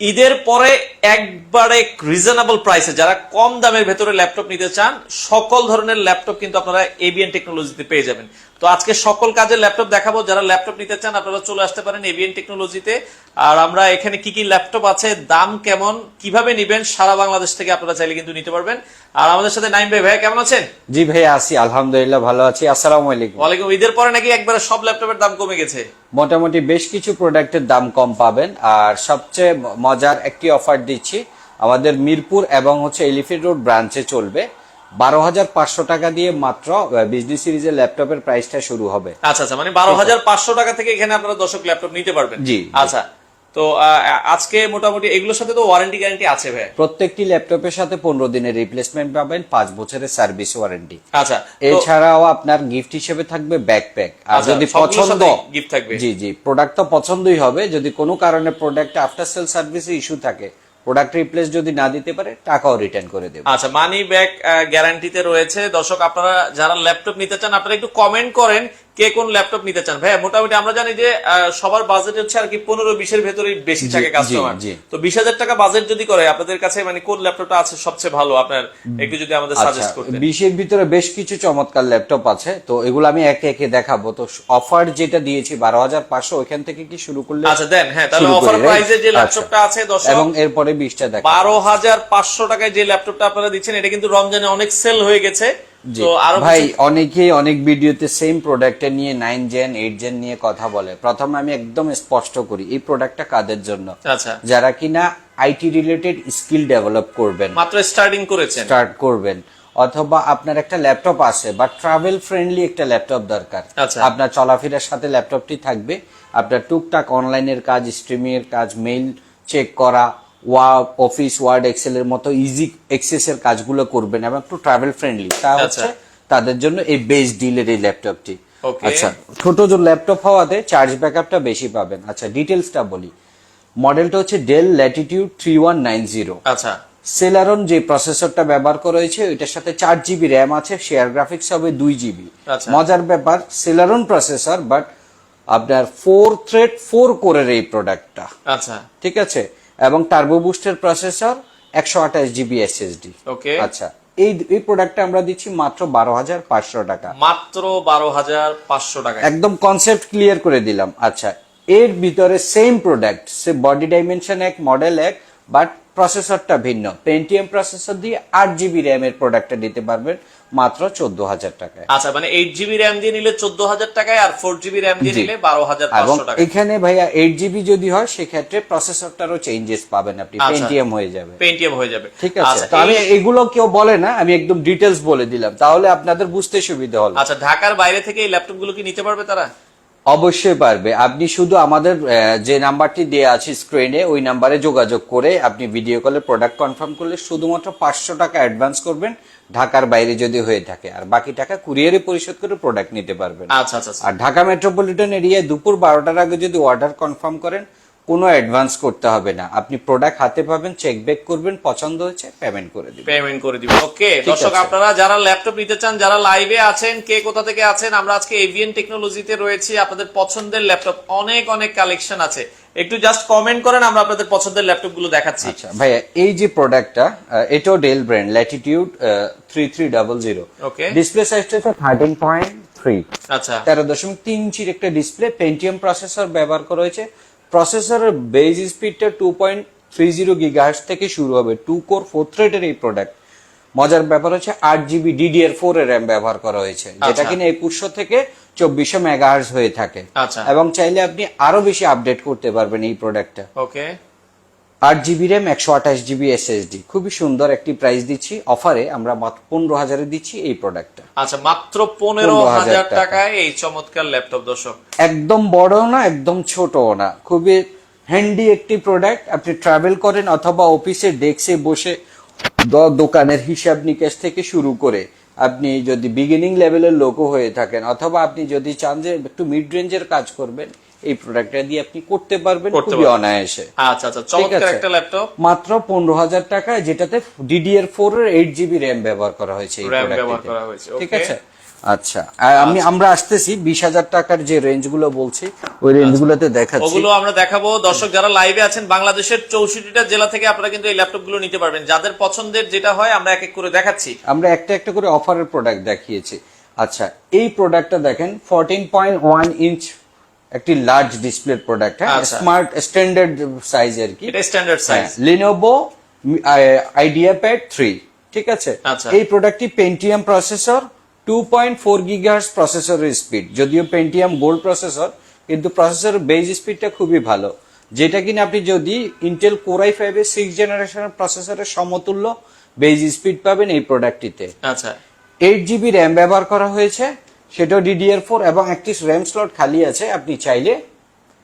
ঈদের পরে একবারে রিজনেবল প্রাইসে যারা কম দামের ভেতরে ল্যাপটপ নিতে চান, সকল ধরনের ল্যাপটপ কিন্তু আপনারা এবিএন টেকনোলজিতে পেয়ে যাবেন। তো আজকে সকল কাজের ল্যাপটপ দেখাবো। যারা ল্যাপটপ নিতে চান আপনারা চলে আসতে পারেন এবিএন টেকনোলজিতে। আর আমরা এখানে কি কি ল্যাপটপ আছে দাম কেমন কীভাবে নিবেন সারা বাংলাদেশ থেকে আপনারা চাইলে কিন্তু নিতে পারবেন। আর আমাদের সাথে নাইম ভাই ভাই কেমন আছেন? জি ভাইয়া আছি। আলহামদুলিল্লাহ ভালো আছি। আসসালামু আলাইকুম। ওয়ালাইকুম। ঈদের পরে নাকি একবারে সব ল্যাপটপের দাম কমে গেছে? মোটামুটি বেশ কিছু প্রোডাক্টের দাম কম পাবেন। আর সবচেয়ে মজার একটি অফার দিচ্ছি। আমাদের মিরপুর এবং হচ্ছে এলিফেন্ট রোড ব্রাঞ্চে চলবে। বারো হাজার পাঁচশো টাকা দিয়ে মাত্র বিজনেস সিরিজের ল্যাপটপের প্রাইসটা শুরু হবে। আচ্ছা আচ্ছা মানে বারো হাজার পাঁচশো টাকা থেকে এখানে আপনারা দশক ল্যাপটপ নিতে পারবেন। জি। আচ্ছা তো আজকে মোটামুটি এগুলোর সাথে তো ওয়ারেন্টি গ্যারান্টি আছে ভাই। প্রত্যেকটি ল্যাপটপের সাথে পনেরো দিনের রিপ্লেসমেন্ট পাবেন পাঁচ বছরের সার্ভিস ওয়ারেন্টি আচ্ছা এছাড়াও আপনার গিফট হিসেবে থাকবে ব্যাকপ্যাক আর আচ্ছা, যদি পছন্দ gift থাকবে। জি জি প্রোডাক্ট তো পছন্দই হবে যদি কোনো কারণে প্রোডাক্ট আফটার সেল সার্ভিসে ইস্যু থাকে প্রোডাক্ট রিপ্লেস যদি না দিতে পারে, টাকাও রিটার্ন করে দেবে। আচ্ছা মানি ব্যাক গ্যারান্টিতে রয়েছে। দর্শক, আপনারা যারা ল্যাপটপ নিতে চান, আপনারা একটু কমেন্ট করেন কে কোন ল্যাপটপ নিতে চান? ভাই মোটামুটি আমরা জানি যে সবার বাজেট হচ্ছে আর কি পনেরো বিশের ভেতরে বেশি থাকে কাস্টমার তো বিশ হাজার টাকা বাজেট যদি করে আপনাদের কাছে মানে কোন ল্যাপটপটা আছে সবচেয়ে ভালো আপনার? একটু যদি আমাদের আচ্ছা সাজেস্ট করতেন। বিশের ভিতরে বেশ কিছু চমৎকার ল্যাপটপ আছে তো এগুলো আমি একে একে দেখাবো। তো অফার যেটা দিয়েছি বারো হাজার পাঁচশো ওইখান থেকে কি শুরু করলে আচ্ছা দেন হ্যাঁ তাহলে অফার? প্রাইসে যে আচ্ছা। ল্যাপটপটা আছে দর্শক এবং এরপরে বিশটা দেখা বারো হাজার পাঁচশো টাকায় যে ল্যাপটপটা আপনারা দিচ্ছেন এটা কিন্তু রমজানে অনেক সেল হয়ে গেছে। তো আরও ভাই অনেকেই অনেক ভিডিওতে সেম প্রোডাক্টে নিয়ে নাইন জেন এইট জেন নিয়ে কথা বলে। প্রথমে আমি একদম স্পষ্ট করি এই প্রোডাক্টটা কাদের জন্য? আচ্ছা। যারা কিনা আইটি রিলেটেড স্কিল ডেভেলপ করবেন। মাত্র স্টার্টিং করেছেন। স্টার্ট করবেন। অথবা আপনার একটা ল্যাপটপ আছে বা ট্রাভেল ফ্রেন্ডলি একটা ল্যাপটপ দরকার। আচ্ছা। আপনার চলাফেরার সাথে ল্যাপটপটি থাকবে। আপনার টুকটাক অনলাইনের কাজ স্ট্রিমিং এর কাজ মেইল চেক করা ওয়ার্ড অফিস ওয়ার্ড এক্সেল এর মতো ইজি এক্সেস এর কাজগুলো করবেন এবং একটু ট্রাভেল ফ্রেন্ডলি তা আচ্ছা। হচ্ছে তাদের জন্য এই বেস ডিলের এই ল্যাপটপটি. আচ্ছা ছোট যে ল্যাপটপ হওয়াতে চার্জ ব্যাকআপটা বেশি পাবেন। আচ্ছা ডিটেলসটা বলি। মডেলটা হচ্ছে Dell Latitude three one nine zero আচ্ছা। সেলারন যে প্রসেসরটা ব্যবহার করা হয়েছে ওইটার সাথে চার জিবি র্যাম আছে শেয়ার গ্রাফিক্স হবে দুই জিবি আচ্ছা। মজার ব্যাপার সেলারন প্রসেসর বাট আপনার ফোর থ্রেড ফোর কোরের এই প্রোডাক্টটা আচ্ছা। ঠিক আছে? এবং টার্বো বুস্টের প্রসেসর একশো আঠাশ জিবি এস এসএসডি ওকে আচ্ছা এই এই প্রোডাক্টটা আমরা দিচ্ছি মাত্র বারো হাজার পাঁচশো টাকা। মাত্র বারো হাজার পাঁচশো টাকা। একদম কনসেপ্ট ক্লিয়ার করে দিলাম। আচ্ছা এর ভিতরে সেম প্রোডাক্ট সে বডি ডাইমেনশন এক মডেল এক বাট প্রসেসরটা ভিন্ন। পেন্টিএম প্রসেসর দিয়ে আট জিবি র্যাম এর প্রোডাক্টটা দিতে পারবেন। মাত্র চোদ্দ হাজার টাকায়। আচ্ছা মানে এইট জিবি র্যাম দিয়ে নিলে চোদ্দ হাজার টাকায় আর ফোর জিবি র্যাম দিয়ে নিলে বারো হাজার এবং এখানে ভাইয়া এইট জিবি যদি হয় সেক্ষেত্রে প্রসেসরটারও চেঞ্জেস পাবেন আপনি। আচ্ছা। পেন্টিএম হয়ে যাবে। পেন্টিএম হয়ে যাবে। ঠিক আছে। আচ্ছা তো আমি এগুলো কেউ বলে না আমি একদম ডিটেলস বলে দিলাম। তাহলে আপনাদের বুঝতে সুবিধা হলো। আচ্ছা ঢাকার বাইরে থেকে এই ল্যাপটপগুলো কি নিতে পারবে তারা? অবশ্যই পারবে। আপনি শুধু আমাদের যে নাম্বারটি দেওয়া আছে স্ক্রিনে ওই নাম্বারে যোগাযোগ করে আপনি ভিডিও কলে প্রোডাক্ট কনফার্ম করলে শুধুমাত্র পাঁচশো টাকা অ্যাডভান্স করবেন ঢাকার বাইরে যদি হয়ে থাকে। আর বাকি টাকা কুরিয়ারে পরিশোধ করে প্রোডাক্ট নিতে পারবেন। আচ্ছা আচ্ছা আচ্ছা। আর ঢাকা মেট্রোপলিটন এরিয়ায় দুপুর বারোটার আগে যদি অর্ডার কনফার্ম করেন কোনো অ্যাডভান্স করতে হবে না। আপনি প্রোডাক্ট হাতে পাবেন চেক ব্যাক করবেন পছন্দ হয়েছে পেমেন্ট করে দিবেন। পেমেন্ট করে দিবে ওকে দর্শক আপনারা যারা ল্যাপটপ নিতে চান যারা লাইভে আছেন কে কোথা থেকে আছেন আমরা আজকে এভিএন টেকনোলজিতে রয়েছি। আপনাদের পছন্দের ল্যাপটপ অনেক অনেক কালেকশন আছে। একটু জাস্ট কমেন্ট করেন আমরা আপনাদের পছন্দের ল্যাপটপগুলো দেখাচ্ছি। আচ্ছা ভাইয়া এই যে প্রোডাক্টটা এটাও Dell brand Latitude three three double zero. Display সাইজটা থার্টিন পয়েন্ট থ্রি আচ্ছা। তেরো দশমিক তিন ইঞ্চির একটা ডিসপ্লে পেন্টিএম প্রসেসর ব্যবহার করা হয়েছে। প্রসেসরের বেজ স্পিডটা two point three zero gigahertz থেকে শুরু হবে টু কোর ফোর থ্রেডের এই প্রোডাক্ট মজার ব্যাপার হচ্ছে আট জিবি ডিডিআর ফোর এর র্যাম ব্যবহার করা হয়েছে যেটা আচ্ছা। কিনা একুশশো থেকে চব্বিশশো মেগাহার্স হয়ে থাকে আচ্ছা। এবং চাইলে আপনি আরও বেশি আপডেট করতে পারবেন এই প্রোডাক্টটা ওকে আট জিবি র্যাম একশো আঠাশ জিবি এসএসডি খুবই সুন্দর একটি প্রাইস দিচ্ছি। অফারে আমরা মাত্র পনেরো হাজারে দিচ্ছি এই প্রোডাক্টটা আচ্ছা মাত্র পনেরো 15,000 হাজার টাকা। টাকায় এই চমৎকার ল্যাপটপ দর্শক। একদম বড় না একদম ছোটও না। খুবই হ্যান্ডি একটি প্রোডাক্ট আপনি ট্রাভেল করেন অথবা অফিসের ডেস্কে বসে দ- দোকানের হিসাব নিকাশ থেকে শুরু করে আপনি যদি বিগিনিং লেভেলের লোকও হয়ে থাকেন অথবা আপনি যদি চান যে একটু মিড রেঞ্জের কাজ করবেন এই প্রোডাক্টটা দিয়ে আপনি করতে পারবেন খুবই অনায়াসে। আচ্ছা আচ্ছা চমৎকার একটা ল্যাপটপ মাত্র পনেরো হাজার টাকা যেটাতে ডিডিআর ফোর এর এইট জিবি র্যাম ব্যবহার করা হয়েছে এই RAM ব্যবহার করা হয়েছে, ঠিক আছে? আচ্ছা আমি আমরা আসতেছি বিশ হাজার টাকার যে রেঞ্জগুলো বলছি ওই রেঞ্জ গুলোতে দেখাচ্ছি। ওগুলো আমরা দেখাবো। দর্শক যারা লাইভে আছেন বাংলাদেশের চৌষট্টিটা জেলা থেকে আপনারা কিন্তু এই ল্যাপটপগুলো নিতে পারবেন। যাদের পছন্দের যেটা হয় আমরা এক এক করে দেখাচ্ছি। আমরা একটা একটা করে অফারের প্রোডাক্ট দেখিয়েছি। আচ্ছা এই প্রোডাক্টটা দেখেন ফোরটিন পয়েন্ট ওয়ান ইঞ্চ একটি লার্জ ডিসপ্লে প্রোডাক্ট হ্যাঁ। স্মার্ট স্ট্যান্ডার্ড সাইজ আর কি? Standard size Lenovo IdeaPad three ঠিক আছে? আচ্ছা। এই প্রোডাক্টটি Pentium processor two point four gigahertz প্রসেসরের স্পিড যদিও পেন্টিয়াম গোল্ড প্রসেসর কিন্তু প্রসেসরের বেজ স্পিডটা খুবই ভালো। যেটা কিনা আপনি যদি ইন্টেল কোরাই ফাইভের সিক্স জেনারেশনের প্রসেসরের সমতুল্য বেজ স্পিড পাবেন এই প্রোডাক্টটিতে আচ্ছা। এইট জিবি র্যাম ব্যবহার করা হয়েছে। সেটাও ডিডিআর ফোর এবং একটি র্যাম স্লট খালি আছে আপনি চাইলে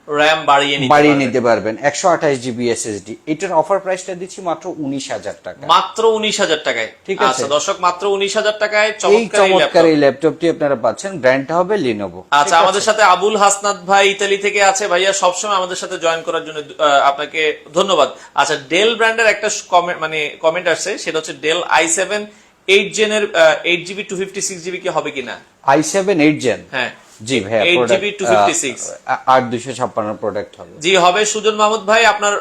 র্যাম বাড়িয়ে নিতে বাড়িয়ে নিতে পারবেন। একশো আঠাশ জিবি এসএসডি এটার অফার প্রাইসটা দিচ্ছি মাত্র উনিশ হাজার টাকা। মাত্র উনিশ হাজার টাকায়। ঠিক আছে। আচ্ছা দর্শক মাত্র উনিশ হাজার টাকায় এই চমৎকার এই ল্যাপটপটি আপনারা পাচ্ছেন। ব্র্যান্ডটা হবে লিনোভো আচ্ছা আমাদের সাথে আবুল হাসনাত ভাই ইতালি থেকে আছে। ভাইয়া সবসময় আমাদের সাথে জয়েন করার জন্য আপনাকে ধন্যবাদ। আচ্ছা ডেল ব্র্যান্ডের একটা কমেন্ট মানে কমেন্ট আসছে। সেটা হচ্ছে Dell i seven eight জেনের eight GB two fifty six GB কি হবে কিনা? আই সেভেন এইট জেন হ্যাঁ। জি ভাইয়া 8 product, GB 256 আহ, আট দুশো ছাপ্পান্ন প্রোডাক্ট হবে। জি হবে। সুজন মাহমুদ ভাই আপনার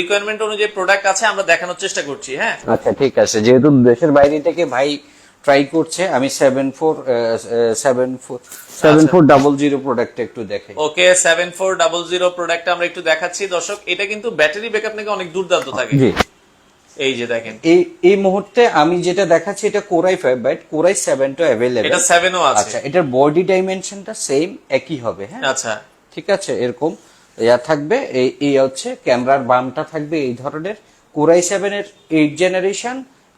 রিকোয়ারমেন্ট অনুযায়ী প্রোডাক্ট আছে আমরা দেখানোর চেষ্টা করছি হ্যাঁ? আচ্ছা ঠিক আছে। যেহেতু দেশের বাইরে থেকে ভাই ট্রাই করছে আমি seven four seven four seven four double zero product একটু দেখে okay seven four double zero product আমরা একটু দেখাচ্ছি। দর্শক এটা কিন্তু ব্যাটারি ব্যাকআপ নাকি অনেক দুর্দান্ত থাকে। জি। এই যে দেখেন। এই এই মুহূর্তে আমি যেটা দেখাচ্ছি এটা core i five but core i সেভেনটা available এটা সেভেনও আছে। আচ্ছা এটার বডি ডাইমেনশনটা সেম একই হবে হ্যাঁ? আচ্ছা। ঠিক আছে এরকম। ইয়া থাকবে এই এই হচ্ছে ক্যামেরার বামটা থাকবে এই ধরনের। কোরাই সেভেন এর এইট জেনারেশন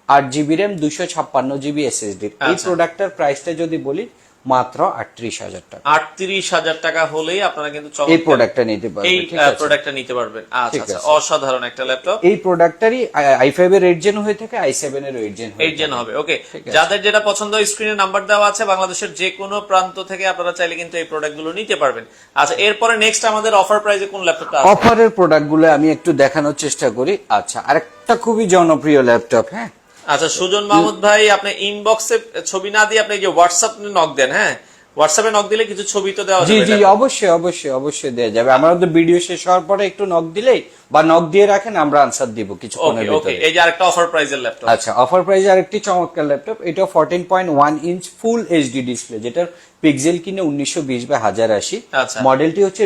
আট জিবি র্যাম দুশো ছাপ্পান্ন জিবি এসএসডি এই আচ্ছা। প্রোডাক্টের প্রাইসটা যদি বলি মাত্র আটত্রিশ হাজার টাকা। আটত্রিশ হাজার টাকা হলেই আপনারা কিন্তু এই প্রোডাক্টটা নিতে এই পারবেন আছে? প্রোডাক্টটা নিতে পারবেন। আচ্ছা আচ্ছা। অসাধারণ একটা ল্যাপটপ এই প্রোডাক্টটারই আই ফাইভ এর এইট জেন হয়ে থাকে আই সেভেন এর এইট জেন এইট জেন হবে ওকে যাদের যেটা পছন্দ স্ক্রিনে নাম্বার দেওয়া আছে বাংলাদেশের যে কোনো প্রান্ত থেকে আপনারা চাইলে কিন্তু এই প্রোডাক্টগুলো নিতে পারবেন। আচ্ছা এরপরে নেক্সট আমাদের অফার প্রাইসে কোন ল্যাপটপটা আছে? অফারের প্রোডাক্টগুলো আমি একটু দেখানোর চেষ্টা করি। আচ্ছা আরেকটা খুবই জনপ্রিয় ল্যাপটপ হ্যাঁ? আচ্ছা সুজন মাহমুদ ভাই আপনি ইনবক্সে ছবি না দিয়ে আপনি যে হোয়াটসঅ্যাপ নক দেন হ্যাঁ? হোয়াটসঅ্যাপে নক দিলে কিছু ছবি তো দেওয়া যাবে জি laptop। অবশ্যই অবশ্যই অবশ্যই দেওয়া যাবে। আমরা তো ভিডিও শেষ হওয়ার পরে একটু নক দিলেই বা নক দিয়ে রাখেন আমরা আনসার দিব কিছুক্ষণের ওকে ওকে এই যে আরেকটা অফার প্রাইজের ল্যাপটপ আচ্ছা অফার প্রাইস আরেকটি চমৎকার ল্যাপটপ এটা fourteen point one inch full HD display যেটার পিক্সেল কিনে উনিশশো বিশ বা হাজার আশি। আচ্ছা। মডেলটি হচ্ছে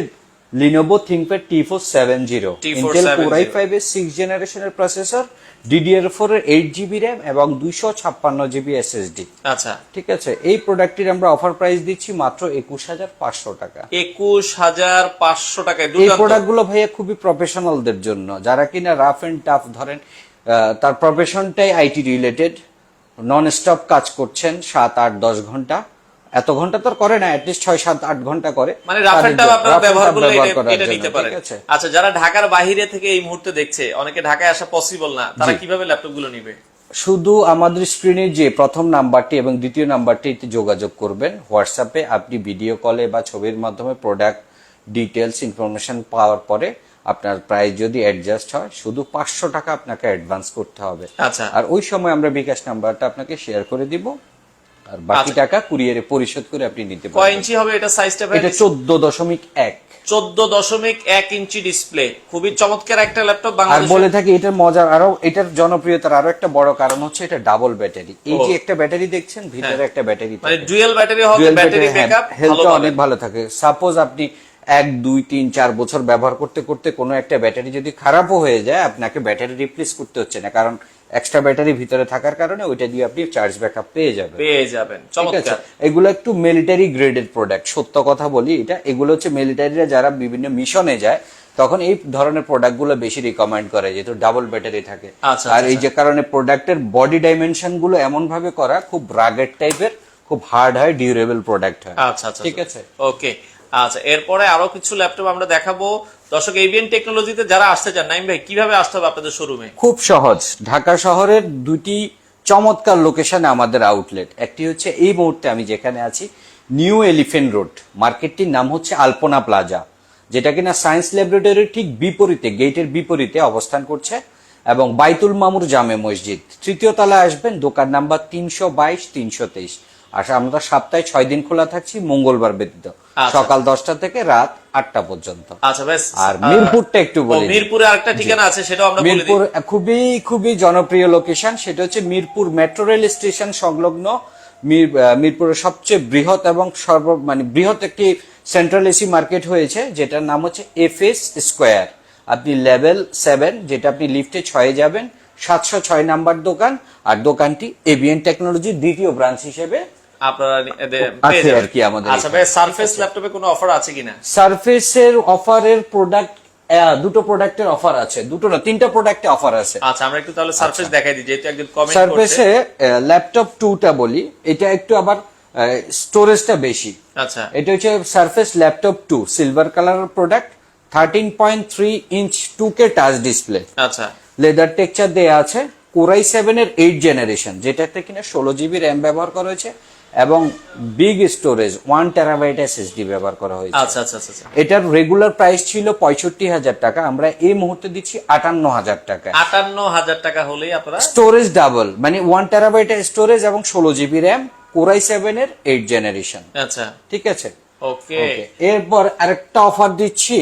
Lenovo ThinkPad T four seven zero T470 Intel core i five এর সিক্স জেনারেশনের প্রসেসর ডিডিআর ফোর এর এইট জিবি র্যাম এবং দুইশো ছাপ্পান্ন জিবি এসএসডি আচ্ছা। ঠিক আছে? এই প্রোডাক্টটির আমরা অফার প্রাইস দিচ্ছি মাত্র একুশ হাজার পাঁচশো টাকা। একুশ হাজার পাঁচশো টাকায়। এই প্রোডাক্টগুলো ভাইয়া খুবই প্রফেশনালদের জন্য। যারা কিনা রাফ এন্ড টাফ ধরেন তার প্রফেশনটাই আইটি রিলেটেড নন স্টপ কাজ করছেন সাত আট দশ ঘণ্টা। এত ঘণ্টা তো করে না অ্যাটলিস্ট ছয় সাত আট ঘণ্টা করে। মানে রাফ তাদের এন্ড টাফ জন্য- আপনারা ব্যবহার করলে এটা- নিতে পারেন। আচ্ছা যারা ঢাকার বাইরে থেকে এই মুহূর্তে দেখছে অনেকে ঢাকায় আসা পসিবল না তারা কীভাবে ল্যাপটপগুলো নিবে? শুধু আমাদের স্ক্রিনে যে প্রথম নাম্বারটি এবং দ্বিতীয় নাম্বারটিতে যোগাযোগ করবেন হোয়াটসঅ্যাপে আপনি ভিডিও কলে বা ছবির মাধ্যমে প্রোডাক্ট ডিটেলস ইনফরমেশন পাওয়ার পরে আপনার প্রাইস যদি অ্যাডজাস্ট হয় শুধু পাঁচশো টাকা আপনাকে অ্যাডভান্স করতে হবে। আচ্ছা। আর ওই সময় আমরা বিকাশ নাম্বারটা আপনাকে শেয়ার করে দিব। আর বাকি আচ্ছা। টাকা কুরিয়ারে পরিশোধ করে আপনি নিতে কয় ইঞ্চি হবে এটা সাইজটা এটা চোদ্দ দশমিক এক। চোদ্দ দশমিক এক ইঞ্চি ডিসপ্লে খুবই চমৎকার একটা ল্যাপটপ আর বলে থাকি এটার মজার আরও এটার জনপ্রিয়তার আরও একটা বড় কারণ হচ্ছে এটা ডাবল ব্যাটারি এই যে একটা ব্যাটারি দেখছেন ভিতরে একটা ব্যাটারি মানে ডুয়েল ব্যাটারি হবে ব্যাটারি ব্যাকআপ হেলথ অনেক ভালো থাকে। সাপোজ আপনি এক দুই তিন চার বছর ব্যবহার করতে করতে কোনো একটা ব্যাটারি যদি খারাপও হয়ে যায় আপনাকে ব্যাটারি রিপ্লেস করতে হচ্ছে না। কারণ এক্সট্রা ব্যাটারি ভিতরে থাকার কারণে ওইটা দিয়ে আপনি চার্জ ব্যাকআপ পেয়ে যাবেন। পেয়ে যাবেন। চমৎকার। এগুলো একটু মিলিটারি গ্রেডেড প্রোডাক্ট সত্য কথা বলি এটা এগুলো হচ্ছে মিলিটারিরা যারা বিভিন্ন মিশনে যায় তখন এই ধরনের প্রোডাক্টগুলো বেশি রিকমেন্ড করে যেহেতু ডাবল ব্যাটারি থাকে। আচ্ছা, আর আচ্ছা, এই যে কারণে প্রোডাক্টের বডি ডাইমেনশনগুলো এমন ভাবে করা খুব রাগেড টাইপের খুব হার্ড হয় ডিউরেবল প্রোডাক্ট হয়। আচ্ছা আচ্ছা ঠিক আছে? ওকে আচ্ছা এরপরে আরও কিছু ল্যাপটপ আমরা দেখাবো। দর্শক এভিএন টেকনোলজিতে যারা আসতে চান, নাইম ভাই, কীভাবে আসতে হবে আপনাদের শোরুমে খুব সহজ। ঢাকা শহরের দুটি চমৎকার লোকেশনে আমাদের আউটলেট একটি হচ্ছে এই মুহূর্তে আমি যেখানে আছি নিউ এলিফেন্ট রোড মার্কেটটির নাম হচ্ছে আলপনা প্লাজা, যেটা কিনা সায়েন্স ল্যাবরেটরির ঠিক বিপরীতে গেটের বিপরীতে অবস্থান করছে, এবং বাইতুল মামুর জামে মসজিদ। তৃতীয় তলায় আসবেন, দোকান নাম্বার তিনশো বাইশ, তিনশো তেইশ। আর আমরা সপ্তাহে ছয় দিন খোলা থাকছি মঙ্গলবার ব্যতীত। আচ্ছা। সকাল দশটা থেকে রাত আটটা পর্যন্ত। আচ্ছা বেশ। আর মিরপুরটা একটু বলি মিরপুরে আরেকটা ঠিকানা আছে সেটাও আমরা মিরপুর খুবই খুবই জনপ্রিয় লোকেশন সেটা হচ্ছে মিরপুর মেট্রো রেল স্টেশন সংলগ্ন মির- মিরপুরের সবচেয়ে বৃহৎ এবং সর্ব মানে বৃহৎ একটি সেন্ট্রাল এসি মার্কেট হয়েছে যেটার নাম হচ্ছে এফ এস স্কোয়ার আপনি লেভেল সেভেন যেটা আপনি লিফটে ছয়ে যাবেন সাতশো ছয় নাম্বার দোকান আর দোকানটি এবিএন টেকনোলজির দ্বিতীয় ব্রাঞ্চ হিসেবে আপনারা আছে। আর কি আমাদের আচ্ছা এখানে। ভাই সারফেস ল্যাপটপে কোনো অফার আছে কিনা? সারফেসের অফারের প্রোডাক্ট দুটো প্রোডাক্টের অফার আছে। দুটো না তিনটা প্রোডাক্টে অফার আছে। আচ্ছা আমরা একটু তাহলে সারফেস দেখাই দিই যেহেতু একজন কমেন্ট করছে। সার্ফেসে ল্যাপটপ টুটা বলি। এটা একটু আবার স্টোরেজটা বেশি। আচ্ছা। এটা হচ্ছে সার্ফেস ল্যাপটপ টু সিলভার কালারের product thirteen point three inch two K touch display আচ্ছা। লেদার টেক্সচার দেয়া আছে কোরাই সেভেন এর এইট জেনারেশন যেটাতে কিনা ষোলো জিবি র্যাম ব্যবহার করা হয়েছে এবং big storage one terabyte SSD ব্যবহার করা হয়েছে। আচ্ছা আচ্ছা আচ্ছা আচ্ছা। এটার রেগুলার প্রাইস ছিল পঁয়ষট্টি হাজার টাকা। আমরা এই মুহূর্তে দিচ্ছি আটান্ন হাজার টাকা। আটান্ন হাজার টাকা হলেই আপনারা স্টোরেজ ডাবল মানে ওয়ান টেরাবাইটের স্টোরেজ এবং ষোলো GB RAM core i seven এর এইট জেনারেশন আচ্ছা। ঠিক আছে? ওকে এরপর আরেকটা অফার দিচ্ছি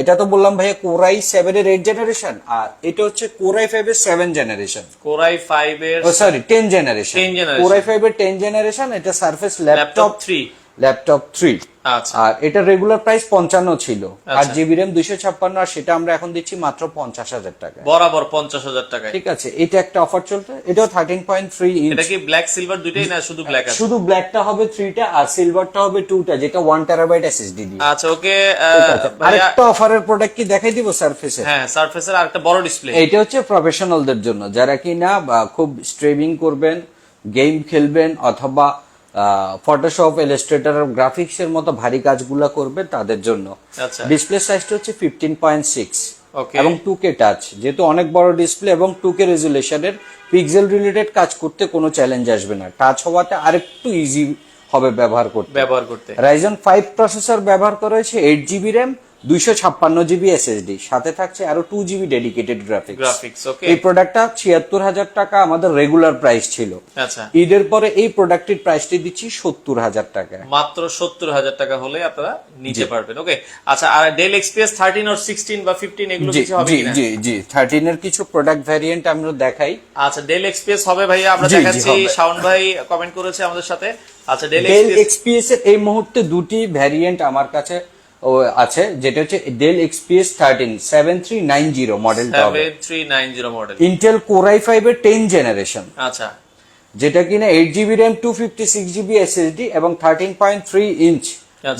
এটা তো বললাম ভাইয়া কোরাই সেভেন এর এইট জেনারেশন আর এটা হচ্ছে কোরাই ফাইভ এর seven generation core i five এর sorry ten generation core i five এর টেন জেনারেশন এটা Surface laptop laptop three laptop three. আচ্ছা। আর এটা রেগুলার প্রাইস পঞ্চান্ন ছিল। আর আচ্ছা। জিবি র্যাম দুইশো ছাপ্পান্ন আর সেটা আমরা এখন দিচ্ছি মাত্র পঞ্চাশ হাজার টাকা বরাবর পঞ্চাশ হাজার টাকা ঠিক আছে এটা একটা অফার চলতে এটাও থার্টিন পয়েন্ট থ্রি ইঞ্চ এটা কি ব্ল্যাক সিলভার দুইটাই না শুধু ব্ল্যাক শুধু ব্ল্যাকটা হবে থ্রিটা আর সিলভারটা হবে টুটা যেটা ওয়ান টেরাবাইট এসএসডি দিয়ে। আচ্ছা ওকে আরেকটা অফারের প্রোডাক্ট কি দেখাই দিব সার্ফেসে হ্যাঁ সারফেসের আরেকটা বড় ডিসপ্লে এইটা হচ্ছে প্রফেশনালদের জন্য। যারা কিনা বা খুব স্ট্রিমিং করবেন গেম খেলবেন অথবা ফটোশপ ইলাস্ট্রেটর গ্রাফিক্স এর মতো ভারী কাজগুলো করবে তাদের জন্য। আচ্ছা। ডিসপ্লে সাইজটা হচ্ছে ফিফটিন পয়েন্ট সিক্স এবং টু কে টাচ যেহেতু অনেক বড় ডিসপ্লে এবং টু কে রেজুলেশনের পিক্সেল রিলেটেড কাজ করতে কোনো চ্যালেঞ্জ আসবে না। টাচ হওয়াটা আরেকটু ইজি হবে ব্যবহার করতে। ব্যবহার করতে। রাইজন ফাইভ প্রসেসর ব্যবহার করা হয়েছে এইট জিবি র্যাম দুইশো ছাপ্পান্ন জিবি এসএসডি সাথে থাকছে আরও two GB dedicated graphics graphics okay এই প্রোডাক্টটা ছিয়াত্তর হাজার টাকা আমাদের রেগুলার প্রাইস ছিল। আচ্ছা। ঈদের পরে এই প্রোডাক্টের প্রাইসটি দিচ্ছি সত্তর হাজার টাকা মাত্র সত্তর হাজার টাকা হলে আপনারা নিতে পারবেন ওকে আচ্ছা আর ডেল এক্সপিএস থার্টিন আর সিক্সটিন বা ফিফটিন এগুলো কিছু হবে জি জি জি। থার্টিন এর কিছু প্রোডাক্ট ভ্যারিয়েন্ট আমরা দেখাই। আচ্ছা ডেল এক্সপিএস হবে ভাইয়া আমরা দেখাচ্ছি শাওন ভাই কমেন্ট করেছে আমাদের সাথে। আচ্ছা ডেল এক্সপিএস এর এই মুহূর্তে দুটি ভ্যারিয়েন্ট আমার কাছে আছে যেটা হচ্ছে Dell XPS thirteen seven three nine zero মডেলটা three nine zero model Intel core i five এর টেন জেনারেশন আচ্ছা। যেটা কিনা eight GB RAM two fifty six GB SSD এবং thirteen point three inch.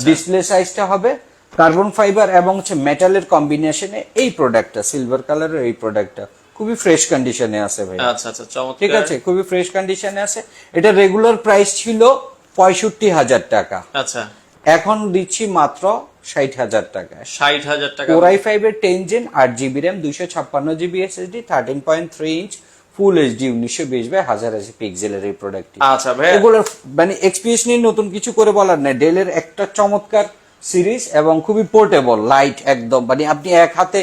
Display সাইজটা হবে। কার্বন ফাইবার এবং হচ্ছে মেটালের কম্বিনেশনে এই প্রোডাক্টটা সিলভার কালারের এই প্রোডাক্টটা খুবই ফ্রেশ কন্ডিশনে আছে ভাই আচ্ছা আচ্ছা চমৎকার। ঠিক আছে খুবই ফ্রেশ কন্ডিশনে আছে। এটা রেগুলার প্রাইস ছিল পঁয়ষট্টি হাজার টাকা। আচ্ছা। এখন দিচ্ছি মাত্র ষাট হাজার টাকা। ষাট হাজার টাকা। কোরাই ফাইভ এর টেন জেন আট জিবি র্যাম দুইশো ছাপ্পান্ন GB SSD thirteen point three inch full HD উনিশশো বিশ বাই হাজার পিক্সেলের এই প্রোডাক্ট আচ্ছা ভাই এগুলোর মানে এক্সপিএস নিয়ে নতুন কিছু করে বলার নাই। ডেলের একটা চমৎকার সিরিজ এবং খুবই পোর্টেবল লাইট একদম। মানে আপনি এক হাতে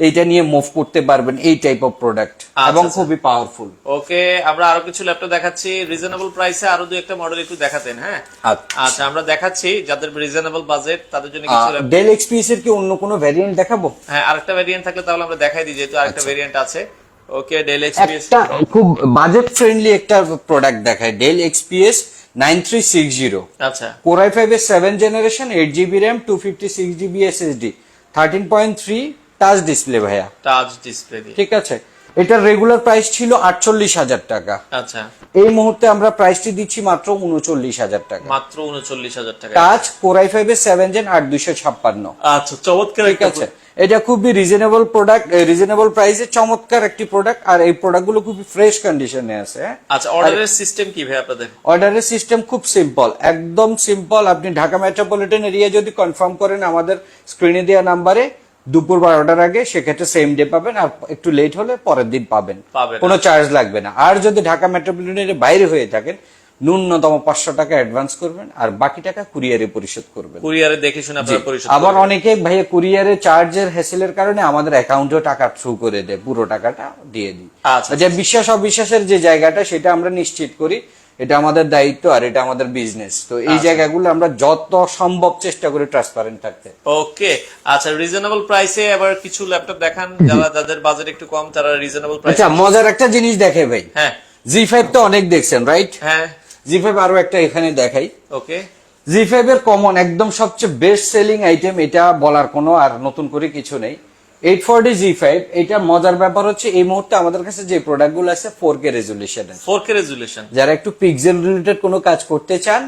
এইটা নিয়ে মুভ করতে পারবেন এই টাইপ অফ প্রোডাক্ট এবং আচ্ছা। খুবই পাওয়ারফুল ওকে আমরা আরও কিছু ল্যাপটপ দেখাচ্ছি। রিজনেবল প্রাইসে আরও দুই একটা মডেল একটু দেখাতেন হ্যাঁ? আচ্ছা। আচ্ছা আমরা দেখাচ্ছি যাদের রিজনেবল বাজেট তাদের জন্য কিছু ডেল এক্সপিএস এর কি অন্য কোনো ভ্যারিয়েন্ট দেখাবো? হ্যাঁ আরেকটা ভেরিয়েন্ট থাকলে তাহলে আমরা দেখাই দিই যেহেতু আরেকটা ভেরিয়েন্ট আছে। ওকে ডেল এক্সপিএস একটা খুব বাজেট ফ্রেন্ডলি একটা প্রোডাক্ট দেখায় Dell XPS nine three six zero আচ্ছা। কোরাই ফাইভ এর seven generation eight GB RAM two fifty six GB SSD thirteen point three touch display ভাইয়া। টাচ ডিসপ্লে ঠিক আছে? এটার রেগুলার প্রাইস ছিল আটচল্লিশ হাজার টাকা। আচ্ছা। এই মুহূর্তে আমরা প্রাইসটি দিচ্ছি মাত্র উনচল্লিশ হাজার টাকা। মাত্র উনচল্লিশ হাজার টাকা। টাচ কোরাই ফাইভ এর সেভেন জেন আট দুইশো ছাপ্পান্ন। আচ্ছা চমৎকার ঠিক আছে? এটা খুবই রিজনেবল প্রোডাক্ট রিজনেবল প্রাইসে চমৎকার একটি প্রোডাক্ট আর এই প্রোডাক্টগুলো খুবই ফ্রেশ কন্ডিশনে আছে। আচ্ছা অর্ডারের সিস্টেম কি ভাই আপনাদের? অর্ডারের সিস্টেম খুব সিম্পল একদম সিম্পল আপনি ঢাকা মেট্রোপলিটন এরিয়া যদি কনফার্ম করেন আমাদের স্ক্রিনে দেওয়া নাম্বারে দুপুর বারোটার আগে সেক্ষেত্রে সেম ডে পাবেন আর একটু লেট হলে পরের দিন পাবেন। কোনো চার্জ লাগবে না আর যদি ঢাকা মেট্রোপলিটনের বাইরে হয়ে থাকেন ন্যূনতম পাঁচশো টাকা অ্যাডভান্স করবেন আর বাকি টাকা কুরিয়ারে পরিশোধ করবেন কুরিয়ারে দেখে শুনে আপনারা পরিশোধ আবার। অনেকে ভাইয়া কুরিয়ারে চার্জের হ্যাসেলের কারণে আমাদের অ্যাকাউন্টেও টাকা থ্রু করে দেয় পুরো টাকাটা দিয়ে দিই আচ্ছা। যে বিশ্বাস অবিশ্বাসের যে জায়গাটা সেটা আমরা নিশ্চিত করি এটা আমাদের দায়িত্ব আর এটা আমাদের বিজনেস তো এই আচ্ছা। জায়গাগুলো আমরা যত সম্ভব চেষ্টা করি ট্রান্সপারেন্ট থাকতে। ওকে আচ্ছা রিজনেবল প্রাইসে আবার কিছু ল্যাপটপ দেখান যারা যাদের বাজেট একটু কম তারা রিজনেবল প্রাইস আচ্ছা মজার একটা জিনিস দেখে ভাই। হ্যাঁ। জি ফাইভ তো অনেক দেখছেন রাইট হ্যাঁ। জি ফাইভ আরও একটা এখানে দেখাই। ওকে। জি ফাইভ এর কমন একদম সবচেয়ে বেস্ট সেলিং আইটেম এটা বলার কোনো আর নতুন করে কিছু নেই। এইট ফোরটি জি ফাইভ এটা মজার ব্যাপার হচ্ছে এই মুহূর্তে আমাদের কাছে যে প্রোডাক্টগুলো আছে four K resolution four K resolution যারা একটু পিক্সেল রিলেটেড কোনো কাজ করতে চান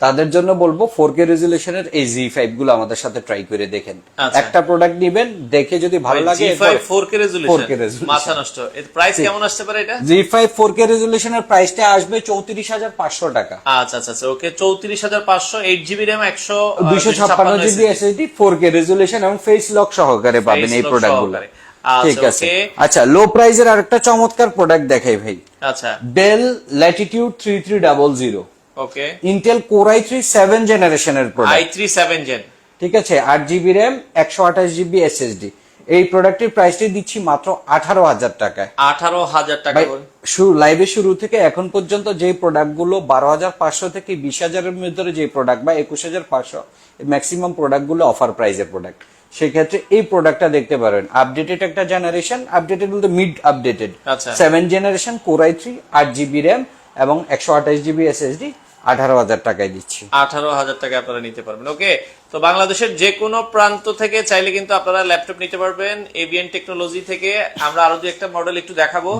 তাদের জন্য বলব ফোর কে রেজুলেশনের এই জি ফাইভগুলো আমাদের সাথে ট্রাই করে দেখেন। আচ্ছা। একটা প্রোডাক্ট নিবেন দেখে যদি ভালো লাগে G five four K 4K resolution মাথা নষ্ট। এর প্রাইস কেমন আসতে পারে এটা? জি ফাইভ ফোর কে রেজুলেশনের প্রাইসটা আসবে চৌত্রিশ হাজার পাঁচশো টাকা। আচ্ছা আচ্ছা আচ্ছা ওকে চৌত্রিশ হাজার পাঁচশো এইট জিবি র্যাম একশো দুইশো ছাপ্পান্ন GB SSD four K resolution এবং ফেস লক সহকারে পাবেন এই প্রোডাক্টগুলো। আচ্ছা, ঠিক আছে। আচ্ছা লো প্রাইজের আরেকটা চমৎকার প্রোডাক্ট দেখাই ভাই। আচ্ছা। Dell Latitude three three double zero okay Intel core i three seven জেনারেশনের product i three seven gen ঠিক আছে আট জিবি র্যাম একশো আঠাশ জিবি এসএসডি এই প্রোডাক্টের প্রাইসটি দিচ্ছি মাত্র আঠারো হাজার টাকায়। আঠারো হাজার টাকা লাইভে শুরু থেকে এখন পর্যন্ত যে প্রোডাক্টগুলো বারো হাজার পাঁচশো থেকে বিশ হাজারের মধ্যে যে প্রোডাক্ট বা একুশ হাজার পাঁচশো ম্যাক্সিমাম প্রোডাক্টগুলো অফার প্রাইজের প্রোডাক্ট সেক্ষেত্রে এই প্রোডাক্টটা দেখতে পারেন। আপডেটেড একটা জেনারেশন আপডেটেড বলতে mid updated. Seven generation core i three আট জিবি র্যাম এবং একশো আঠাশ জিবি এসএসডি আঠারো হাজার টাকায় দিচ্ছি। আঠারো হাজার টাকা আপনারা নিতে পারবেন। ওকে তো বাংলাদেশের যে কোনো প্রান্ত থেকে চাইলে কিন্তু আপনারা ল্যাপটপ নিতে পারবেন এভিএন টেকনোলজি থেকে। আমরা আরও দু একটা মডেল একটু দেখাবো।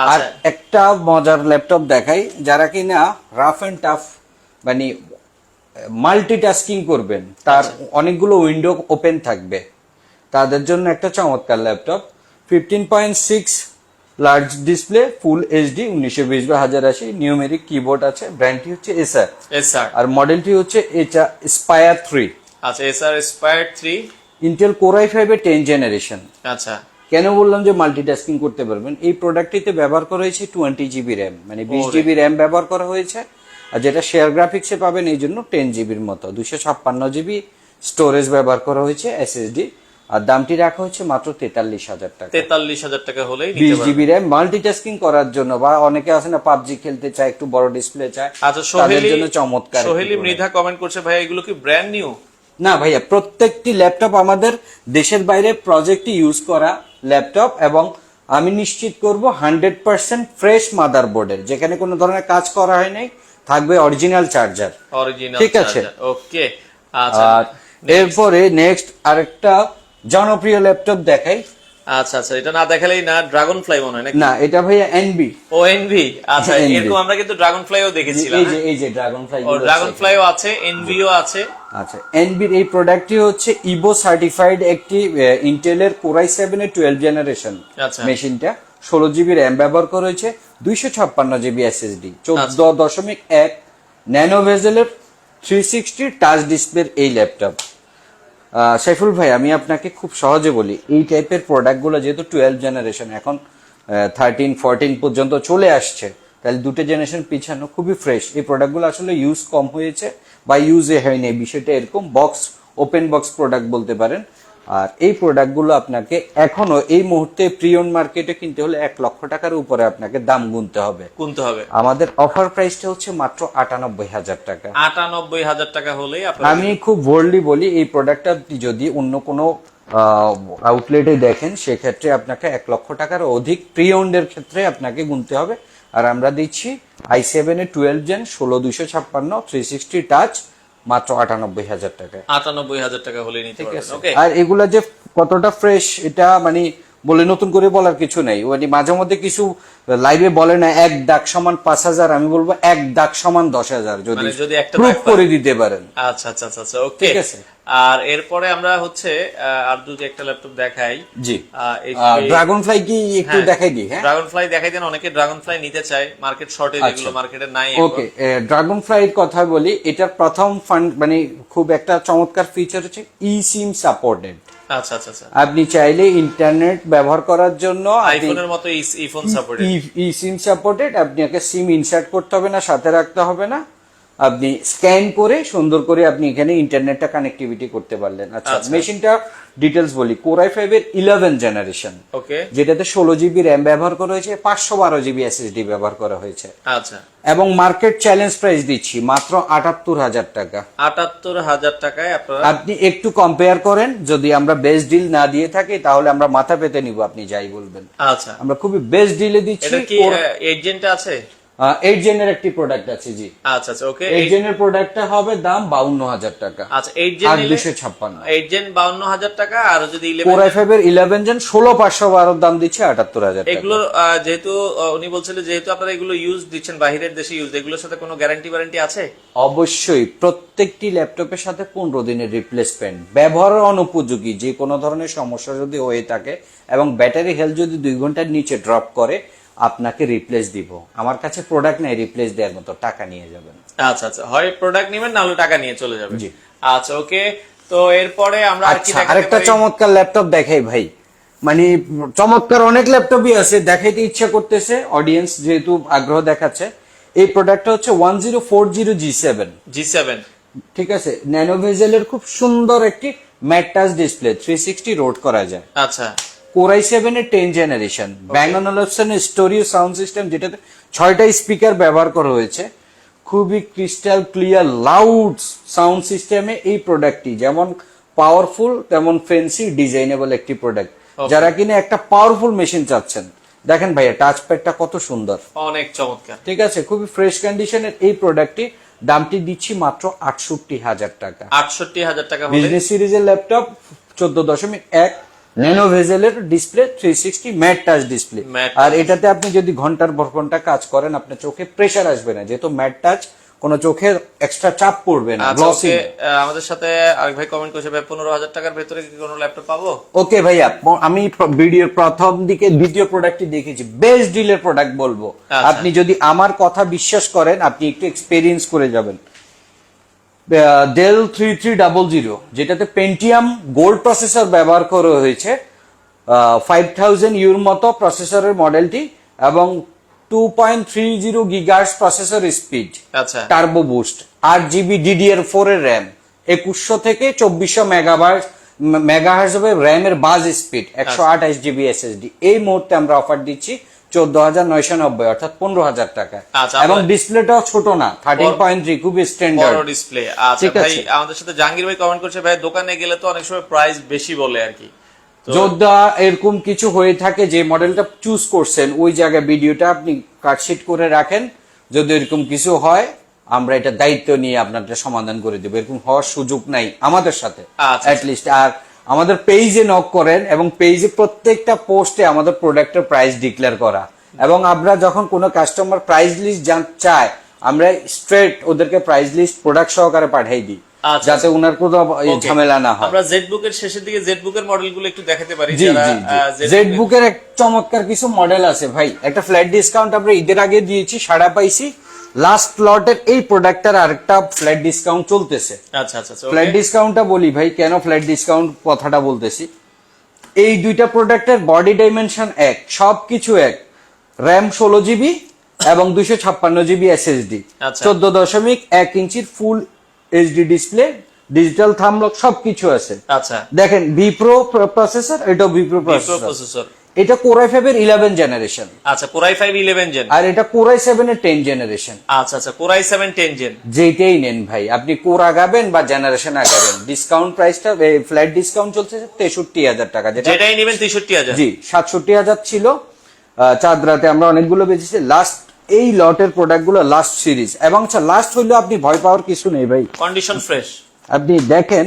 আর আচ্ছা। একটা মজার ল্যাপটপ দেখাই যারা কিনা রাফ এন্ড টাফ মানে মাল্টিটাস্কিং করবেন তার অনেকগুলো উইন্ডো ওপেন থাকবে। তাদের জন্য একটা চমৎকার laptop fifteen point six large display full HD উনিশশো বিশ বা হাজার আশি নিউমেরিক কিবোর্ড আছে ব্র্যান্ডটি হচ্ছে এসআর এস স্যার আর মডেলটি হচ্ছে এটা স্পায়ার থ্রি আচ্ছা এস আর Aspire three Intel core i ফাইভের টেন জেনারেশন আচ্ছা। কেন বললাম যে মাল্টিটাস্কিং করতে পারবেন? এই প্রোডাক্টটিতে ব্যবহার করা হয়েছে টোয়েন্টি জিবি র্যাম মানে বিশ জিবি র্যাম ব্যবহার করা হয়েছে আর যেটা শেয়ার গ্রাফিক্সে পাবেন এই জন্য টেন জিবির মতো। দুশো ছাপ্পান্ন জিবি স্টোরেজ ব্যবহার করা হয়েছে এসএসডি আর দামটি রাখা হচ্ছে মাত্র তেতাল্লিশ হাজার টাকা। তেতাল্লিশ হাজার টাকা নিতে বিশ জিবি র্যাম মাল্টিটাস্কিং করার জন্য বা অনেকে আছে না পাবজি খেলতে চায় একটু বড় ডিসপ্লে চায় আচ্ছা সোহেলি জন্য চমৎকার সোহেলি মৃধা কমেন্ট করছে ভাই এগুলো কি ব্র্যান্ড নিউ না ভাইয়া প্রত্যেকটি ল্যাপটপ আমাদের দেশের বাইরে প্রজেক্টে ইউজ করা ল্যাপটপ এবং আমি নিশ্চিত করব হান্ড্রেড পার্সেন্ট ফ্রেশ মাদার বোর্ডের যেখানে কোনো ধরনের কাজ করা হয় নাই থাকবে অরিজিনাল চার্জার অরিজিনাল ঠিক আছে। ওকে আচ্ছা আর এরপরে নেক্সট আরেকটা জনপ্রিয় ল্যাপটপ দেখাই। আচ্ছা আচ্ছা এটা না দেখালেই না ড্রাগন ফ্লাই মনে হয় না এটা ভাইয়া এনবি ও এনভি আচ্ছা এরকম আমরা কিন্তু ড্রাগন ফ্লাইও দেখেছিলাম এই যে হ্যাঁ? এই যে ড্রাগন ফ্লাই ও ড্রাগন ফ্লাইও আছে এনভিও আছে। আচ্ছা এনবির এই প্রোডাক্টটি হচ্ছে ইভো সার্টিফাইড একটি ইন্টেলের কোরাই সেভেন এর টুয়েলভ জেনারেশন আচ্ছা। মেশিনটা। ষোলো জিবি র্যাম ব্যবহার করা হয়েছে দুইশো ছাপ্পান্ন জিবি এসএসডি চোদ্দ আচ্ছা। দশমিক এক ন্যানো ভেজেলের থ্রি সিক্সটি টাচ ডিসপ্লের এই ল্যাপটপ। সাইফুল ভাই, আমি আপনাকে খুব সহজে বলি, এই টাইপের প্রোডাক্টগুলো যেহেতু টুয়েলভ জেনারেশন এখন থার্টিন ফোরটিন পর্যন্ত চলে আসছে, তাহলে দুটো জেনারেশন পিছানো খুবই ফ্রেশ এই প্রোডাক্টগুলো আসলে ইউজ কম হয়েছে বা ইউজে হয়নি বিষয়টা এরকম বক্স ওপেন বক্স প্রোডাক্ট বলতে পারেন। আর এই প্রোডাক্টগুলো আপনাকে এখনও এই মুহূর্তে প্রিয়ন মার্কেটে কিনতে হলে এক লক্ষ টাকার উপরে আপনাকে দাম গুনতে হবে। গুনতে হবে। আমাদের অফার প্রাইসটা হচ্ছে মাত্র আটানব্বই হাজার টাকা। আটানব্বই হাজার টাকা হলেই আপনার আমি খুব বোল্ডলি বলি এই প্রোডাক্টটা আপনি যদি অন্য কোনো আউটলেটে দেখেন সেক্ষেত্রে আপনাকে এক লক্ষ টাকার অধিক প্রি ওন্ডের ক্ষেত্রে আপনাকে গুনতে হবে। আর আমরা দিচ্ছি আই সেভেন এ টুয়েলভ জেন ষোলো দুইশো ছাপ্পান্ন থ্রি সিক্সটি টাচ মাত্র আটানব্বই হাজার টাকা। আটানব্বই হাজার টাকা হলে নিতে পারবেন আর এগুলা যে কতটা ফ্রেশ এটা মানে বলে নতুন করে বলার কিছু নেই। মানে মাঝে মধ্যে কিছু লাইভে বলে না এক দাগ সমান পাঁচ হাজার আমি বলব এক দাগ সমান দশ হাজার যদি মানে যদি একটা প্রুফ করে দিতে পারেন। আচ্ছা আচ্ছা আচ্ছা আচ্ছা ওকে ঠিক আছে। আর এরপরে আমরা হচ্ছে আর দুটো একটা ল্যাপটপ দেখাই। জি। ড্রাগন ফ্লাই কি একটু হ্যাঁ। দেখাই দিই হ্যাঁ? ড্রাগন ফ্লাই দেখাই দেন অনেকে ড্রাগন ফ্লাই নিতে চায় মার্কেট শর্টেজ আচ্ছা। এগুলো মার্কেটে নাই ওকে ড্রাগন ফ্লাইয়ের কথা বলি এটার প্রথম ফান্ড মানে খুব একটা চমৎকার ফিচার হচ্ছে ই সিম সাপোর্টেড আচ্ছা আপনি চাইলে ইন্টারনেট ব্যবহার করার জন্য আইফোনের মতো ইফোন সাপোর্টেড ই সিম সাপোর্টেড আপনি একটা সিম ইনসার্ট করতে হবে না সাথে রাখতে হবে না। আপনি স্ক্যান করে সুন্দর করে আপনি এখানে ইন্টারনেটটা কানেক্টিভিটি করতে পারলেন। আচ্ছা আচ্ছা। মেশিনটা ডিটেলস বলি। কোরাই ফাইভ এর ইলেভেন জেনারেশন ওকে যেটাতে ষোলো জিবি র্যাম ব্যবহার করা হয়েছে পাঁচশো বারো জিবি এসএসডি ব্যবহার করা হয়েছে। আচ্ছা। এবং মার্কেট চ্যালেঞ্জ প্রাইস দিচ্ছি মাত্র আটাত্তর হাজার টাকা। আটাত্তর হাজার টাকায় আপনারা আপনি একটু কম্পেয়ার করেন যদি আমরা বেস্ট ডিল না দিয়ে থাকি তাহলে আমরা মাথা পেতে নিব আপনি যাই বলবেন। আচ্ছা। আমরা খুবই বেস্ট ডিলে দিচ্ছি এজেন্ট আছে? এইট জেনের একটি প্রোডাক্ট আছে জি। আচ্ছা আচ্ছা ওকে এইট জেনের প্রোডাক্টটা হবে দাম বাউন্ন হাজার টাকা। আচ্ছা এইট জেন দুশো ছাপ্পান্ন। এইট জেন বাউন্ন হাজার টাকা আর যদি ইলেভেন কোরাই ফাইভ এর ইলেভেন জেন ষোলো পাঁচশো বারোর দাম দিচ্ছে আটাত্তর হাজার টাকা। এগুলোর যেহেতু উনি বলছিলেন যেহেতু আপনারা এগুলো ইউজ দিচ্ছেন বাহিরের দেশে ইউজ এগুলোর সাথে কোনো গ্যারান্টি ওয়ারেন্টি আছে? অবশ্যই প্রত্যেকটি ল্যাপটপের সাথে পনেরো দিনের রিপ্লেসমেন্ট ব্যবহার অনুপযোগী যে কোনো ধরনের সমস্যা যদি হয়ে থাকে এবং ব্যাটারি হেলথ যদি দুই ঘণ্টার নিচে ড্রপ করে আপনাকে রিপ্লেস দিব। আমার কাছে প্রোডাক্ট নেই রিপ্লেস দেওয়ার মতো টাকা নিয়ে যাবেন। আচ্ছা আচ্ছা। হয় প্রোডাক্ট নেবেন না হলে টাকা নিয়ে চলে যাবেন। জি। আচ্ছা ওকে। তো এরপরে আমরা আচ্ছা আরেকটা চমৎকার ল্যাপটপ দেখাই ভাই। মানে চমৎকার অনেক ল্যাপটপই আছে দেখাইতে ইচ্ছা করতেছে অডিয়েন্স যেহেতু আগ্রহ দেখাচ্ছে। এই প্রোডাক্টটা হচ্ছে one zero four zero G seven G seven ঠিক আছে? ন্যানোভেজেলের খুব সুন্দর একটি matte touch display three sixty road করা যায়। আচ্ছা। কোরাই সেভেন এর টেন জেনারেশন ব্যাঙ্গন অপশনের স্টোরিও সাউন্ড সিস্টেম যেটাতে ছয়টা স্পিকার ব্যবহার করা হয়েছে খুবই ক্রিস্টাল ক্লিয়ার লাউড সাউন্ড সিস্টেমে এই প্রোডাক্টটি যেমন পাওয়ারফুল তেমন ফেন্সি ডিজাইনেবল একটি প্রোডাক্ট যারা কিনা একটা পাওয়ারফুল মেশিন চাচ্ছেন দেখেন ভাইয়া টাচ প্যাডটা কত সুন্দর। অনেক চমৎকার। ঠিক আছে খুবই ফ্রেশ কন্ডিশনের এই প্রোডাক্টটি দামটি দিচ্ছি মাত্র আটষট্টি হাজার টাকা। আটষট্টি হাজার টাকা বিজনেস সিরিজের ল্যাপটপ চোদ্দ দশমিক এক nano ভেজেলের display three sixty matte touch display আর এটাতে আপনি যদি ঘণ্টার পর ঘণ্টা কাজ করেন আপনার চোখে প্রেসার আসবে না। যেহেতু ম্যাট টাচ কোনো চোখে এক্সট্রা চাপ পড়বে না আচ্ছা গ্লসি আমাদের সাথে আরেক ভাই কমেন্ট করছে ভাই পনেরো হাজার টাকার ভেতরে কি কোনো ল্যাপটপ পাবো? ওকে ভাইয়া আমি ভিডিওর প্রথম দিকে দ্বিতীয় প্রোডাক্টটি দেখেছি। বেস্ট ডিলের প্রোডাক্ট বলব। আচ্ছা। আপনি যদি আমার কথা বিশ্বাস করেন আপনি একটু এক্সপেরিয়েন্স করে যাবেন। Dell three three double zero যেটাতে পেন্টিয়াম গোল্ড প্রসেসর ব্যবহার করা হয়েছে ফাইভ থাউজেন্ড ইউর মতো প্রসেসরের মডেলটি এবং two point three zero gigahertz processor speed আচ্ছা। টার্বো বুস্ট আট জিবি ডিডিআর ফোর এর র্যাম একুশশো থেকে চব্বিশশো মেগাবার্স মেগাহার্স হবে র্যামের বাজ স্পিড একশো আঠাশ জিবি এসএসডি এই মুহূর্তে আমরা অফার দিচ্ছি চোদ্দ হাজার নয়শো নব্বই অর্থাৎ পনেরো হাজার টাকা। আচ্ছা, এবং ডিসপ্লেটাও ছোট না thirteen point three standard display আচ্ছা ভাই আমাদের সাথে জাহাঙ্গীর ভাই কমেন্ট করছে ভাই দোকানে গেলে তো অনেক সময় প্রাইস বেশি বলে আর কি। যোদ্ধা এরকম কিছু হয়ে থাকে যে মডেলটা চুজ করছেন ওই জায়গায় ভিডিওটা আপনি কাটশিট করে রাখেন। যদি এরকম কিছু হয় আমরা এটা দায়িত্ব নিয়ে আপনাদের সমাধান করে দেবো। এরকম হওয়ার সুযোগ নাই আমাদের সাথে। আচ্ছা। লিস্ট আর আমাদের পেজে নক করেন এবং পেজে প্রত্যেকটা পোস্টে আমাদের প্রোডাক্টের প্রাইস ডিক্লেয়ার করা। এবং আমরা যখন কোনো কাস্টমার প্রাইস লিস্ট চায় আমরা স্ট্রেট ওদেরকে প্রাইস লিস্ট প্রোডাক্ট সহকারে পাঠাই দিই আচ্ছা। যাতে ওনার কোনো ঝামেলা না হয়। আমরা জেড বুকের শেষের দিকে জেড বুকের মডেলগুলো একটু দেখাতে পারি জেড বুকের এক চমৎকার কিছু মডেল আছে ভাই। একটা ফ্ল্যাট ডিসকাউন্ট আমরা ঈদের আগে দিয়েছি সাড়া পাইছি। লাস্ট লটের এই প্রোডাক্টটার আরেকটা ফ্ল্যাট ডিসকাউন্ট চলতেছে। আচ্ছা আচ্ছা আচ্ছা, ফ্ল্যাট okay. ডিসকাউন্টটা বলি ভাই কেন ফ্ল্যাট ডিসকাউন্ট কথাটা বলতেছি? এই দুইটা প্রোডাক্টের বডি ডাইমেনশন এক সব কিছু এক। র্যাম ষোলো জিবি এবং দুইশো ছাপ্পান্ন জিবি এসএসডি আচ্ছা। চোদ্দ দশমিক এক ইঞ্চির ফুল এইচডি ডিসপ্লে ডিজিটাল থামলক সবকিছু আছে। আচ্ছা। দেখেন বিপ্রো প্রসেসর এটা বিপ্রো প্রসেসর প্রসেসর এটা কোরাই ফাইভ এর ইলেভেন জেনারেশন আচ্ছা core i five eleven gen আর এটা কোরাই সেভেন এর টেন জেনারেশন আচ্ছা আচ্ছা কোরাই সেভেন টেন জেন যেটাই নেন ভাই আপনি কোর আগাবেন বা জেনারেশন আগাবেন। ডিসকাউন্ট প্রাইসটা ফ্ল্যাট ডিসকাউন্ট চলছে তেষট্টি হাজার টাকা যেটা যেটাই নেবেন তেষট্টি হাজার। জি সাতষট্টি হাজার ছিল। আহ, চাঁদরাতে আমরা অনেকগুলো বেঁচেছি। লাস্ট এই লটের প্রোডাক্টগুলো লাস্ট সিরিজ এবং আচ্ছা লাস্ট হইলেও আপনি ভয় পাওয়ার কিছু নেই ভাই। কন্ডিশন ফ্রেশ আপনি দেখেন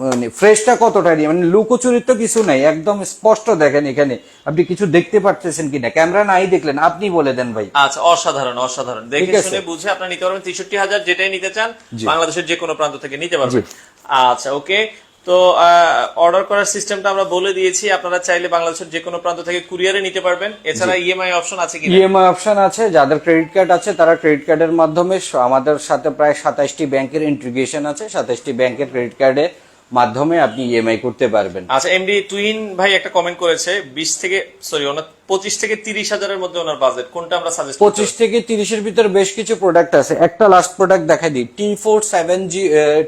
মানে ফ্রেশটা কতটা নিয়ে? মানে লুকোচুরির তো কিছু নাই একদম স্পষ্ট দেখেন এখানে। আপনি কিছু দেখতে পারতেছেন কিনা? ক্যামেরা নাই দেখলেন আপনি বলে দেন ভাই। আচ্ছা অসাধারণ অসাধারণ। দেখে শুনে বুঝে আপনার নিতে পারবেন তেষট্টি হাজার যেটাই নিতে চান বাংলাদেশের যে কোনো প্রান্ত থেকে নিতে পারবেন। আচ্ছা ওকে। তো অর্ডার করার সিস্টেমটা আমরা বলে দিয়েছি আপনারা চাইলে বাংলাদেশের যে কোনো প্রান্ত থেকে কুরিয়ারে নিতে পারবেন। এছাড়া ইএমআই অপশন আছে কি ইএমআই অপশন আছে যাদের ক্রেডিট কার্ড আছে তারা ক্রেডিট কার্ডের মাধ্যমে আমাদের সাথে প্রায় সাতাশটি ব্যাংকের ইন্টিগ্রেশন আছে সাতাশটি ব্যাংকের ক্রেডিট কার্ডে মাধ্যমে আপনি ইএমআই করতে পারবেন। আচ্ছা এমডি টুইন ভাই একটা কমেন্ট করেছে বিশ থেকে সরি ওনার পঁচিশ থেকে তিরিশ হাজারের মধ্যে ওনার বাজেট কোনটা আমরা সাজেস্ট পঁচিশ থেকে তিরিশের ভিতরে বেশ কিছু প্রোডাক্ট আছে। একটা লাস্ট প্রোডাক্ট দেখাই দিই T four seven G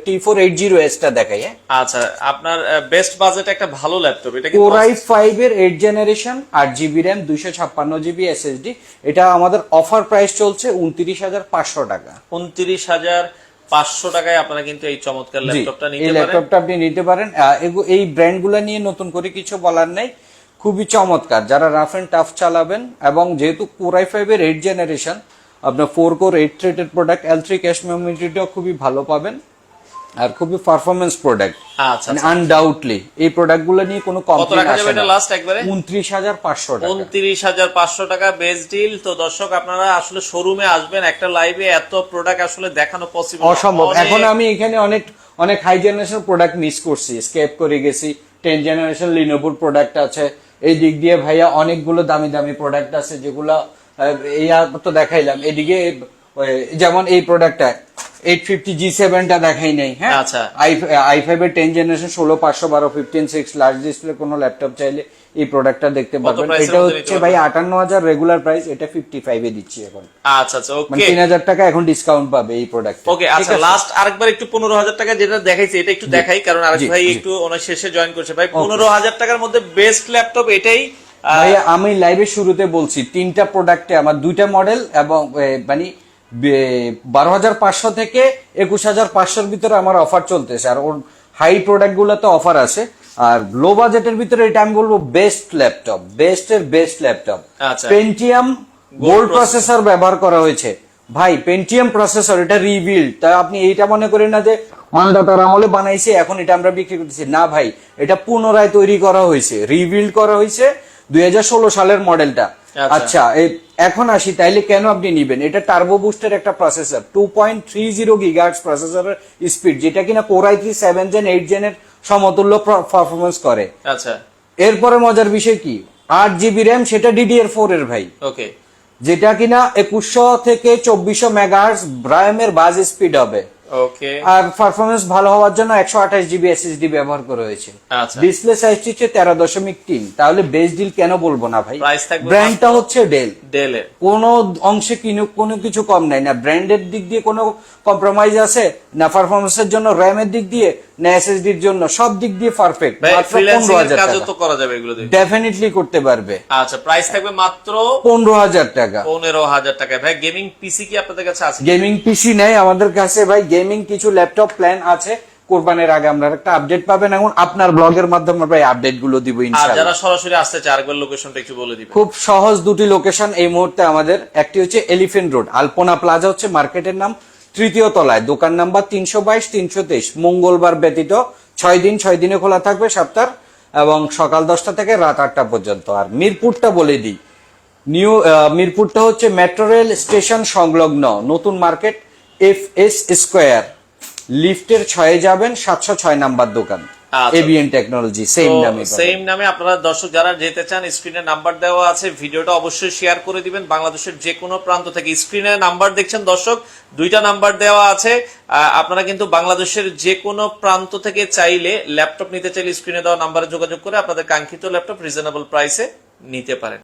T four eight zero এসটা দেখাই হ্যাঁ। আচ্ছা আপনার বেস্ট বাজেট একটা ভালো ল্যাপটপ এটা কি কোরাই ফাইভ এর এইট জেনারেশন আট জিবি র্যাম দুইশো ছাপ্পান্ন জিবি এসএসডি এটা আমাদের অফার প্রাইস চলছে উনত্রিশ হাজার পাঁচশো টাকা। উনত্রিশ হাজার পাঁচশো টাকায় আপনারা কিন্তু এই চমৎকার ল্যাপটপটা নিতে পারেন। ল্যাপটপটা আপনি নিতে পারেন। এই ব্র্যান্ডগুলো নিয়ে নতুন করে কিছু বলার নেই। খুবই চমৎকার। যারা রাফ এন্ড টাফ চালাবেন এবং যেহেতু কোরাই ফাইভ এর এইট জেনারেশন আপনার four core eight threaded product L three cache মেমোরিটাও খুবই ভালো পাবেন। আর খুবই পারফরমেন্স প্রোডাক্ট আচ্ছা আনডাউটলি এই প্রোডাক্টগুলো নিয়ে কোনো কমপ্লেন আসে না। লাস্ট একবারে? উনত্রিশ হাজার পাঁচশো টাকা। উনত্রিশ হাজার পাঁচশো টাকা বেস ডিল তো দর্শক আপনারা আসলে শোরুমে আসবেন একটা লাইভে এত প্রোডাক্ট আসলে দেখানো পসিবল অসম্ভব। এখন আমি এখানে অনেক অনেক হাই জেনারেশন প্রোডাক্ট মিস করছি। স্কেপ করে গেছি। টেন জেনারেশন লিনোভোর প্রোডাক্ট আছে। এই দিক দিয়ে ভাইয়া অনেকগুলো দামি দামি প্রোডাক্ট আছে যেগুলো এই তো দেখাইলাম। এদিকে যেমন এই প্রোডাক্টটা এইট ফিফটি জি সেভেনটা দেখাই নেই হ্যাঁ? আচ্ছা। আই ফাইভ এর টেন জেনারেশন ষোলো পাঁচশো বারো ফিফটিন সিক্স লার্জ ডিসপ্লে কোনো ল্যাপটপ চাইলে এই প্রোডাক্টটা দেখতে পাবেন এটা হচ্ছে ভাই আটান্ন হাজার রেগুলার প্রাইস এটা ফিফটি ফাইভে দিচ্ছি এখন। আচ্ছা আচ্ছা মানে ওকে তিন হাজার টাকা এখন ডিসকাউন্ট পাবে এই প্রোডাক্ট ওকে আচ্ছা লাস্ট আরেকবার একটু পনেরো হাজার টাকা যেটা দেখাইছে এটা একটু দেখাই কারণ আরেক ভাই একটু ওনার শেষে জয়েন করছে। ভাই পনেরো হাজার টাকার মধ্যে বেস্ট ল্যাপটপ এটাই ভাই আমি লাইভের শুরুতে বলছি তিনটা প্রোডাক্টে আমার দুইটা মডেল এবং মানে বারো হাজার পাঁচশো থেকে একুশ হাজার পাঁচশোর ভিতরে আমার অফার চলতেছে। আর ওর হাই প্রোডাক্ট গুলোতে অফার আছে। আর লো বাজেটের ভিতরে এটা আমি বলব বেস্ট ল্যাপটপ বেস্ট এর best laptop. Pentium gold processor ব্যবহার করা হয়েছে। ভাই পেন্টিয়াম প্রসেসর এটা রিবিল্ড তাই আপনি এইটা মনে করেন না যে মালদাতার আমলে বানাইছে এখন এটা আমরা বিক্রি করতেছি। না ভাই এটা পুনরায় তৈরি করা হয়েছে। রিবিল্ড করা হয়েছে। দুই হাজার ষোলো সালের মডেলটা। আচ্ছা। আচ্ছা এই- এখন আসি তাইলে কেন আপনি নিবেন? এটা টার্বো বুস্টের একটা processor two point three zero gigahertz প্রসেসরের স্পিড যেটা কিনা core i three seven gen eight জেনের সমতুল্য পারফরমেন্স করে। আচ্ছা। এরপরে মজার বিষয় কি? আট জিবি র্যাম সেটা ডিডিআর ফোর এর ভাই। ওকে। যেটা কিনা একুশশো থেকে চব্বিশশো মেগাহার্স ব্রায়ামের বাজ স্পিড হবে। ওকে আর পারফরমেন্স ভালো হওয়ার জন্য একশো আঠাশ জিবি এসএসডি ব্যবহার করা হয়েছে। আচ্ছা। ডিসপ্লে সাইজটি হচ্ছে তেরো দশমিক তিন। তাহলে বেস ডিল কেন বলব না ভাই? ব্র্যান্ডটা হচ্ছে ডেল ডেলের কোনো অংশে কিনু কোনো কিছু কম নাই না। ব্র্যান্ডের দিক দিয়ে কোনো কম্প্রোমাইজ আছে না পারফরমেন্সের জন্য র্যামের দিক দিয়ে না এসএসডির জন্য সব দিক দিয়ে পারফেক্ট মাত্র ফ্রিল্যান্সিং পনেরো এর হাজার কাজও টাকা। তো করা যাবে এগুলো দিয়ে ডেফিনেটলি করতে পারবে। আচ্ছা প্রাইস থাকবে মাত্র পনেরো হাজার টাকা। পনেরো হাজার টাকা ভাই গেমিং পিসি কি আপনাদের কাছে আছে? গেমিং পিসি নেই আমাদের কাছে ভাই। গেমিং কিছু ল্যাপটপ প্ল্যান আছে। কোরবানের আগে আমরা একটা আপডেট পাবেন এখন। আপনার ব্লগের মাধ্যমে আমরা ভাই আপডেটগুলো দিব আর ইনশাআল্লাহ। যারা সরাসরি আসতে চায় আরেকবার লোকেশনটা একটু বলে দিবেন। খুব সহজ দুটি লোকেশন এই মুহূর্তে আমাদের। একটি হচ্ছে এলিফেন্ট রোড আলপনা প্লাজা হচ্ছে মার্কেটের নাম। তৃতীয় তলায়। দোকান নাম্বার তিনশো বাইশ, তিনশো তেইশ। মঙ্গলবার ব্যতীত ছয় দিন, ছয় দিনে খোলা থাকবে সপ্তাহ এবং সকাল দশটা থেকে রাত আটটা পর্যন্ত। আর মিরপুরটা বলে দিই। নিউ মিরপুরটা হচ্ছে মেট্রো রেল স্টেশন সংলগ্ন। নতুন মার্কেট এফ এস স্কোয়ার। লিফটের ছয়ে যাবেন সাতশো ছয় নাম্বার দোকান। এবিএন টেকনোলজি সেম নামে সেম নামে আপনারা দর্শক যারা যেতে চান স্ক্রিনে নাম্বার দেওয়া আছে ভিডিওটা অবশ্যই শেয়ার করে দিবেন। বাংলাদেশের যে কোনো প্রান্ত থেকে স্ক্রিনে নাম্বার দেখছেন দর্শক দুইটা নাম্বার দেওয়া আছে। আহ, আপনারা কিন্তু বাংলাদেশের যে কোনো প্রান্ত থেকে চাইলে ল্যাপটপ নিতে চাইলে স্ক্রিনে দেওয়া নাম্বারে যোগাযোগ করে আপনাদের কাঙ্ক্ষিত ল্যাপটপ রিজনেবল প্রাইসে নিতে পারেন।